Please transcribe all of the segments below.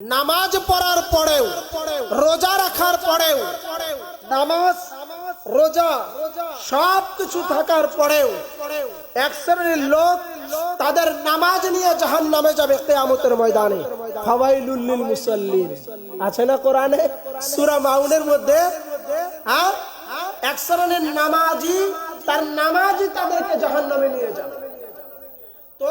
নামাজ পড়ার পরেও, রোজা রাখার পরেও, নামাজ, রোজা, সব কিছু থাকার পরেও, এক শ্রেণির লোক তাদের নামাজ নিয়ে জাহান নামে যাবে কেয়ামতের ময়দানে। ফাওয়াইলুল মুসল্লিন। আছে না কোরআনে? সূরা মাউনের মধ্যে? এক শ্রেণির নামাজি, তার নামাজই তাদেরকে জাহান নামে নিয়ে যাবে। তো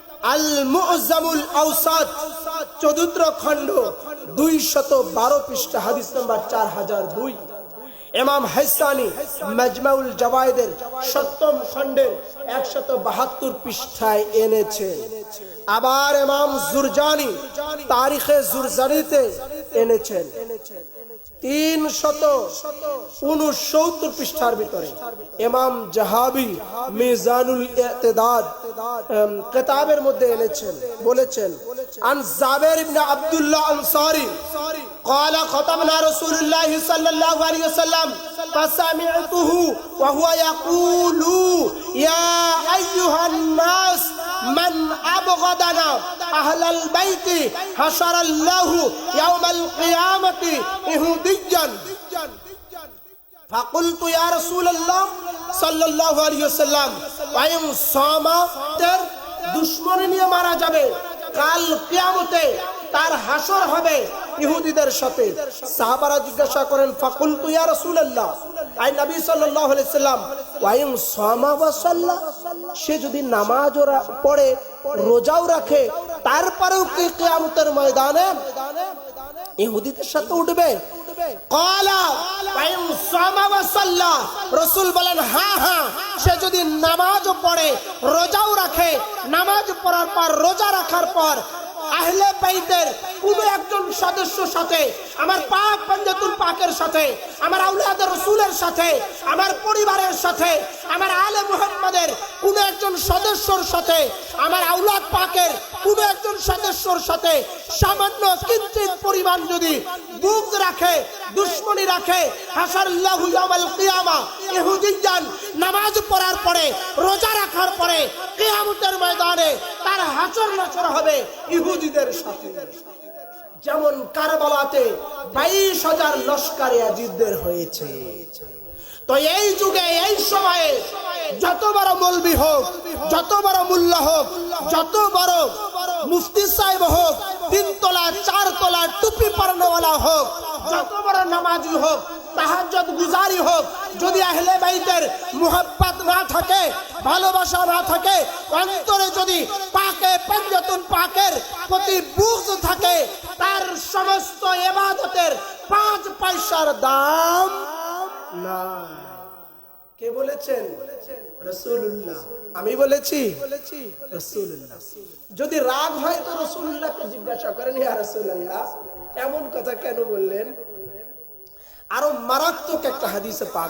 আল মুজামুল আওসাদ চতুর্থ খণ্ড, দুইশত বারো পৃষ্ঠা, হাদিস চার হাজার দুই। ইমাম হাইসানি, মাজমাউল জবায়েদের সপ্তম খণ্ডের একশত বাহাত্তর পৃষ্ঠায় এনেছে। আবার ইমাম জুরজানি, তারিখে জুরজানিতে এনেছেন। তিন শত উনসত্তর পৃষ্ঠার ভিতরে ইমাম জাহাবি মিজানুল ইতিদাদ উম, কেতাবের মধ্যে এনেছেন বলেছেন আন জাবের ইবনে আব্দুল্লাহ আনসারী قال خطبنا رسول الله صلى الله عليه وسلم فسمعته وهو يقول يا أيها الناس من أبغضنا أهل البيت حشر الله يوم القيامة يهوديا فقلت يا رسول الله صلى الله عليه وسلم وإن صام تر দুশ্মনী নিয়ে মারা যাবে কাল কিয়ামতে তার হাসর হবে ইহুদিদের সাথে সাহাবারা জিজ্ঞাসা করেন ফাকুল তু ইয়া রাসূলুল্লাহ আই নবী সাল্লাল্লাহু আলাইহি সাল্লাম ওয়াইম সামা ওয়া সাল্লা সে যদি নামাজ পড়ে, রোজাও রাখে, তারপরেও কি কেয়ামতের ময়দানে? ইহুদিদের সাথে উঠবে। হ্যাঁ সে যদি নামাজও পড়ে, রোজাও রাখে, নামাজ পড়ার পর, রোজা রাখার পর আহলে বাইতের কোন একজন সদস্য সাথে, আমার পাক পঞ্জাতুল পাকের সাথে, আমার আউলাদ রসুলের সাথে, আমার পরিবারের সাথে, আমার আলে মুহাম্মাদের কোন একজন সদস্যর সাথে, আমার আউলাদ পাকের কোন একজন সদস্যর সাথে সামান্য কিঞ্চিত পরিমাণ যদি বুক রাখে, দুশ্মনী রাখে ইয়াউমাল কিয়ামা, ইহুদিয়ান নামাজ পড়ার পরে, রোজা রাখার পরে, কিয়ামতের ময়দানে তার হাসর নাচর হবে ইহুদিদের সাথে। যেমন কারবালাতে বাইশ হাজার লস্কারে আজিদদের হয়েছে। তো এই যুগে, এই সময়ে যত বড় মলবি হোক, যত বড় মুল্লা হোক, যত বড় মুফতি সাহেব হোক তিন তলা চার তলা টুপি পরানোওয়ালা হোক, যত বড় নামাজি হোক, তাহাজ্জুদ গুজারি হোক, যদি আহলে বাইতের মুহাব্বত না থাকে ভালোবাসা না থাকে, অন্তরে যদি পাকে, পঞ্জতুন পাকের প্রতি বুঝ থাকে, তার সমস্ত এবাদতের পাঁচ পয়সার দাম না কে বলেছেন? রসুল্লাহ আমি বলেছি যদি রাগ হয় তো রসুল্লাহকে জিজ্ঞাসা করেন এমন কথা কেন বললেন? আরও মারাত্মক একটা হাদিসে পাক